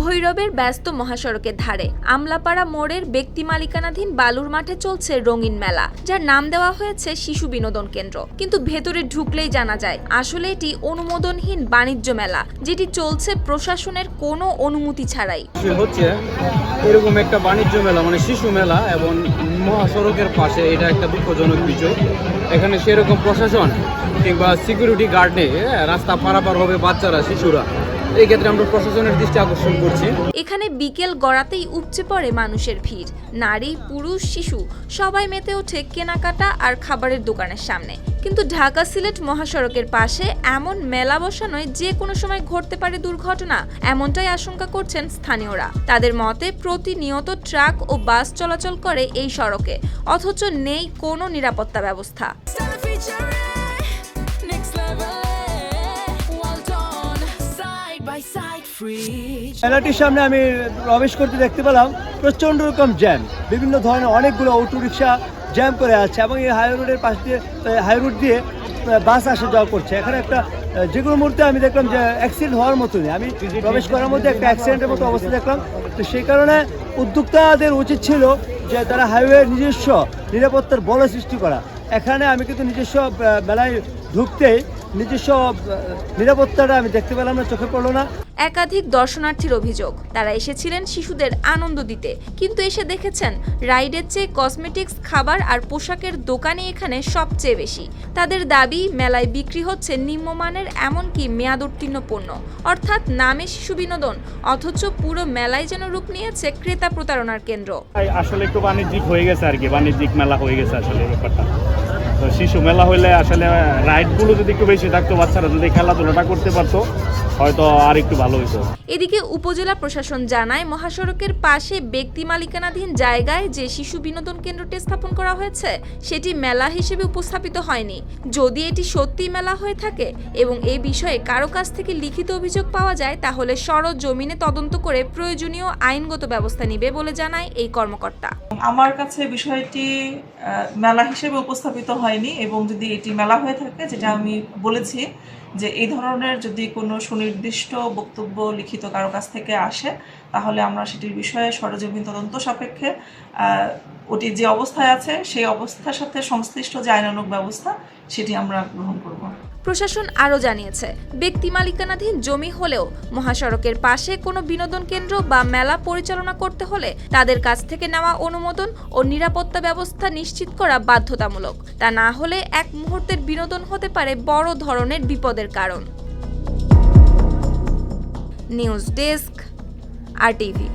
ভৈরবের ব্যস্ত মহাসড়কের ধারে আমলাপাড়া মোড়ের ব্যক্তি মালিকানাধীন বালুর মাঠে চলছে রঙিন মেলা যার নাম দেওয়া হয়েছে শিশু বিনোদন কেন্দ্র। কিন্তু ভেতরে ঢুকলেই জানা যায় আসলে এটি অনুমোদনহীন বাণিজ্য মেলা যেটি চলছে প্রশাসনের কোনো অনুমতি ছাড়াই। হচ্ছে এরকম একটা বাণিজ্য মেলা মানে শিশু মেলা এবং মহাসড়কের পাশে এটা একটা দুঃখজনক বিষয়। এখানে সেরকম প্রশাসন কিংবা সিকিউরিটি গার্ড নেই হ্যাঁ, রাস্তা পারাপার হবে বাচ্চারা শিশুরা। এই ক্ষেত্রে আমরা প্রশাসনের দৃষ্টি আকর্ষণ করছি। এখানে বিকেল গড়াতেই উপচে পড়ে মানুষের ভিড়। নারী, পুরুষ, শিশু সবাই মেতে ওঠে কেনাকাটা আর খাবারের দোকানের সামনে। কিন্তু ঢাকা সিলেট মহাসড়কের পাশে এমন মেলা বসানোয় যে কোনো সময় ঘটতে পারে দুর্ঘটনা, এমনটাই আশঙ্কা করছেন স্থানীয়রা। তাদের মতে প্রতিনিয়ত ট্রাক ও বাস চলাচল করে এই সড়কে, অথচ নেই কোনো নিরাপত্তা ব্যবস্থা। মেলাটির সামনে আমি প্রবেশ করতে দেখতে পেলাম প্রচণ্ড রকম জ্যাম। বিভিন্ন ধরনের অনেকগুলো অটো রিক্সা জ্যাম করে আছে এবং এই হাই রোডের পাশ দিয়ে হাই রোড দিয়ে বাস আসা যাওয়া করছে। এখানে একটা যে কোনো মুহূর্তে আমি দেখলাম যে অ্যাক্সিডেন্ট হওয়ার মতনই। আমি প্রবেশ করার মধ্যে একটা অ্যাক্সিডেন্টের মতো অবস্থা দেখলাম। তো সেই কারণে উদ্যোক্তাদের উচিত ছিল যে তারা হাইওয়ে নিজস্ব নিরাপত্তার বল সৃষ্টি করা। এখানে আমি কিন্তু নিজস্ব মেলায় ঢুকতেই নিজস্ব নিরাপত্তাটা আমি দেখতে পেলাম না চোখে পড়ল না। একাধিক দর্শনার্থীর অভিযোগ তারা এসেছিলেন শিশুদের আনন্দ দিতে। কিন্তু এসে দেখেছেন রাইডের চেয়ে কসমেটিক্স খাবার আর পোশাকের দোকানই এখানে সবচেয়ে বেশি। তাদের দাবি মেলায় বিক্রি হচ্ছে নিম্নমানের এমনকি মেয়াদ উত্তীর্ণ পণ্য অর্থাৎ নামে শিশু বিনোদন অথচ পুরো মেলায় যেন রূপ নিয়েছে ক্রেতা প্রতারণার কেন্দ্র। আসলে একটু বাণিজ্যিক হয়ে গেছে আর কি বাণিজ্যিক মেলা হয়ে গেছে আসলে ব্যাপারটা। তো শিশু মেলা হইলে আসলে রাইডগুলো যদি একটু বেশি থাকতো, বাচ্চারা যদি খেলাধুলাটা করতে পারতো হয়তো আর একটু ভালো হতো এদিকে উপজেলা প্রশাসন জানায় মহাসড়কের পাশে ব্যক্তি মালিকানাধীন জায়গায় যে শিশু বিনোদন কেন্দ্রটি স্থাপন করা হয়েছে সেটি মেলা হিসেবে উপস্থাপিত হয়নি। যদি এটি সত্যি মেলা হয়ে থাকে এবং এই বিষয়ে কারও কাছ থেকে লিখিত অভিযোগ পাওয়া যায় তাহলে সড় জমিনে তদন্ত করে প্রয়োজনীয় আইনগত ব্যবস্থা নেবে বলে জানায় এই কর্মকর্তা। আমার কাছে বিষয়টি মেলা হিসেবে উপস্থাপিত হয়নি এবং যদি এটি মেলা হয়ে থাকে যেটা আমি বলেছি যে এই ধরনের যদি কোনো সুনির্দিষ্ট বক্তব্য লিখিত কারও কাছ থেকে আসে, তাহলে আমরা সেটির বিষয়ে সরজমিন তদন্ত সাপেক্ষে ওটি যে অবস্থায় আছে, সেই অবস্থার সাথে সংশ্লিষ্ট যে আইনানুগ ব্যবস্থা, সেটি আমরা গ্রহণ করব। প্রশাসন আরও জানিয়েছে, ব্যক্তি মালিকানাধীন জমি হলেও মহাসড়কের পাশে কোনো বিনোদন কেন্দ্র বা মেলা পরিচালনা করতে হলে তাদের কাছ থেকে নেওয়া অনুমোদন ও নিরাপত্তা ব্যবস্থা নিশ্চিত করা বাধ্যতামূলক। তা না হলে এক মুহূর্তের বিনোদন হতে পারে বড় ধরনের বিপদের কারণ। News desk, R TV.